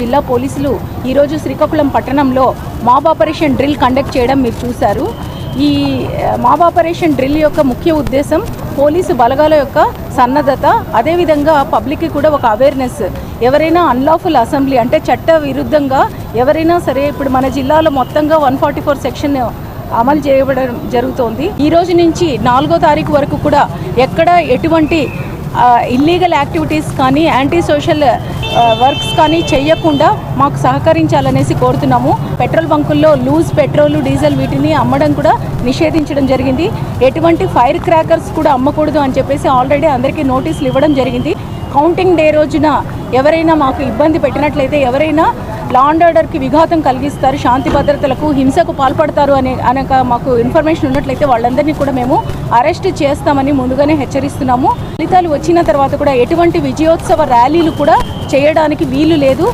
జిల్లా పోలీసులు ఈరోజు శ్రీకాకుళం పట్టణంలో మాబ్ ఆపరేషన్ డ్రిల్ కండక్ట్ చేయడం మీరు చూశారు. ఈ మాబ్ ఆపరేషన్ డ్రిల్ యొక్క ముఖ్య ఉద్దేశం పోలీసు బలగాల యొక్క సన్నద్ధత అదేవిధంగా పబ్లిక్కి కూడా ఒక అవేర్నెస్ ఎవరైనా అన్లాఫుల్ అసెంబ్లీ అంటే చట్ట విరుద్ధంగా ఎవరైనా సరే ఇప్పుడు మన జిల్లాలో మొత్తంగా వన్ ఫార్టీ ఫోర్ సెక్షన్ అమలు చేయబడడం జరుగుతోంది. ఈ రోజు నుంచి నాలుగో తారీఖు వరకు కూడా ఎక్కడ ఎటువంటి ఇల్లీగల్ యాక్టివిటీస్ కానీ యాంటీ సోషల్ వర్క్స్ కానీ చేయకుండా మాకు సహకరించాలనేసి కోరుతున్నాము. పెట్రోల్ బంకుల్లో లూజ్ పెట్రోల్ డీజిల్ వీటిని అమ్మడం కూడా నిషేధించడం జరిగింది. ఎటువంటి ఫైర్ క్రాకర్స్ కూడా అమ్మకూడదు అని చెప్పేసి ఆల్రెడీ అందరికీ నోటీసులు ఇవ్వడం జరిగింది. కౌంటింగ్ డే రోజున ఎవరైనా మాకు ఇబ్బంది పెట్టినట్లయితే ఎవరైనా లా అండ్ ఆర్డర్కి విఘాతం కలిగిస్తారు శాంతి భద్రతలకు హింసకు పాల్పడతారు అనే అనక మాకు ఇన్ఫర్మేషన్ ఉన్నట్లయితే వాళ్ళందరినీ కూడా మేము అరెస్ట్ చేస్తామని ముందుగానే హెచ్చరిస్తున్నాము. ఫలితాలు వచ్చిన తర్వాత కూడా ఎటువంటి విజయోత్సవ ర్యాలీలు కూడా చేయడానికి వీలు లేదు.